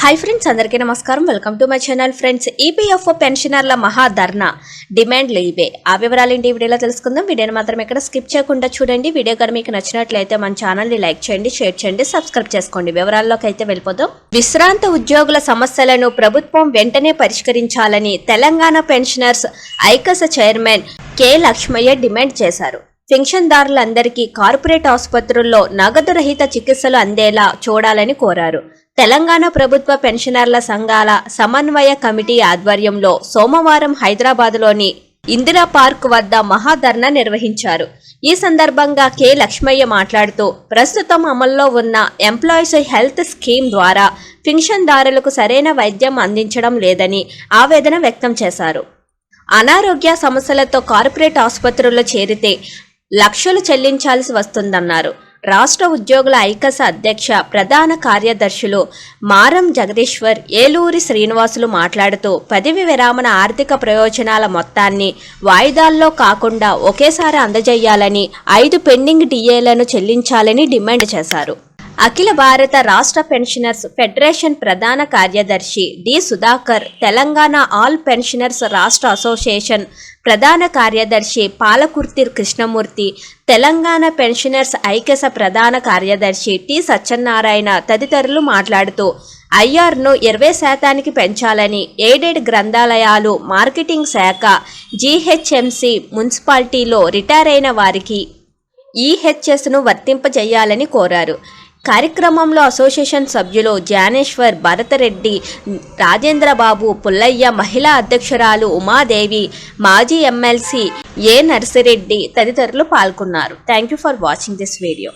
Hi friends అందరికీ నమస్కారం. Welcome to my channel friends EPFO పెన్షనర్ల మహా ధర్నా. డిమాండ్లు ఇవే. ఆ వివరాలు ఏంటి వీడియోలో తెలుసుకుందాం. వీడియోని మాత్రం ఎక్కడ స్కిప్ చేయకుండా చూడండి. వీడియో కనుక మీకు నచ్చినట్లయితే మన ఛానల్ని లైక్ చేయండి షేర్ చేయండి సబ్స్క్రైబ్ చేసుకోండి. వివరాల్లోకి అయితే వెళ్ళిపోదాం. విశ్రాంత ఉద్యోగుల సమస్యలను ప్రభుత్వం వెంటనే పరిష్కరించాలని తెలంగాణ పెన్షనర్స్ ఐకస చైర్మన్ కె లక్ష్మయ్య డిమాండ్ చేశారు. పెన్షన్దారులందరికీ కార్పొరేట్ ఆసుపత్రుల్లో నగదు రహిత చికిత్సలు అందేలా చూడాలని కోరారు. తెలంగాణ ప్రభుత్వ పెన్షనర్ల సంఘాల సమన్వయ కమిటీ ఆధ్వర్యంలో సోమవారం హైదరాబాద్లోని ఇందిరా పార్క్ వద్ద మహాధర్నా నిర్వహించారు. ఈ సందర్భంగా కె. లక్ష్మయ్య మాట్లాడుతూ ప్రస్తుతం అమల్లో ఉన్న ఎంప్లాయీస్ హెల్త్ స్కీమ్ ద్వారా పెన్షన్దారులకు సరైన వైద్యం అందించడం లేదని ఆవేదన వ్యక్తం చేశారు. అనారోగ్య సమస్యలతో కార్పొరేట్ ఆసుపత్రుల్లో చేరితే లక్షలు చెల్లించాల్సి వస్తుందన్నారు. రాష్ట్ర ఉద్యోగుల ఐకస అధ్యక్ష ప్రధాన కార్యదర్శులు మారం జగదీశ్వర్ ఏలూరి శ్రీనివాసులు మాట్లాడుతూ పదవి విరామణ ఆర్థిక ప్రయోజనాల మొత్తాన్ని వాయిదాల్లో కాకుండా ఒకేసారి అందజేయాలని ఐదు పెండింగ్ డిఏలను చెల్లించాలని డిమాండ్ చేశారు. అఖిల భారత రాష్ట్ర పెన్షనర్స్ ఫెడరేషన్ ప్రధాన కార్యదర్శి D. Sudhakar Telangana all pensioners రాష్ట్ర అసోసియేషన్ ప్రధాన కార్యదర్శి పాలకుర్తి కృష్ణమూర్తి తెలంగాణ పెన్షనర్స్ ఐక్యస ప్రధాన కార్యదర్శి టి. సత్యనారాయణ తదితరులు మాట్లాడుతూ ఐఆర్ను ఇరవై శాతానికి పెంచాలని ఎయిడెడ్ గ్రంథాలయాలు మార్కెటింగ్ శాఖ జీహెచ్ఎంసి మున్సిపాలిటీలో రిటైర్ అయిన వారికి ఈహెచ్ఎస్ను వర్తింపజేయాలని కోరారు. కార్యక్రమంలో అసోసియేషన్ సభ్యులు జ్ఞానేశ్వర్ భరతరెడ్డి రాజేంద్రబాబు పుల్లయ్య మహిళా అధ్యక్షురాలు ఉమాదేవి మాజీ ఎమ్మెల్సీ ఏ నర్సిరెడ్డి తదితరులు పాల్గొన్నారు. Thank you for watching this video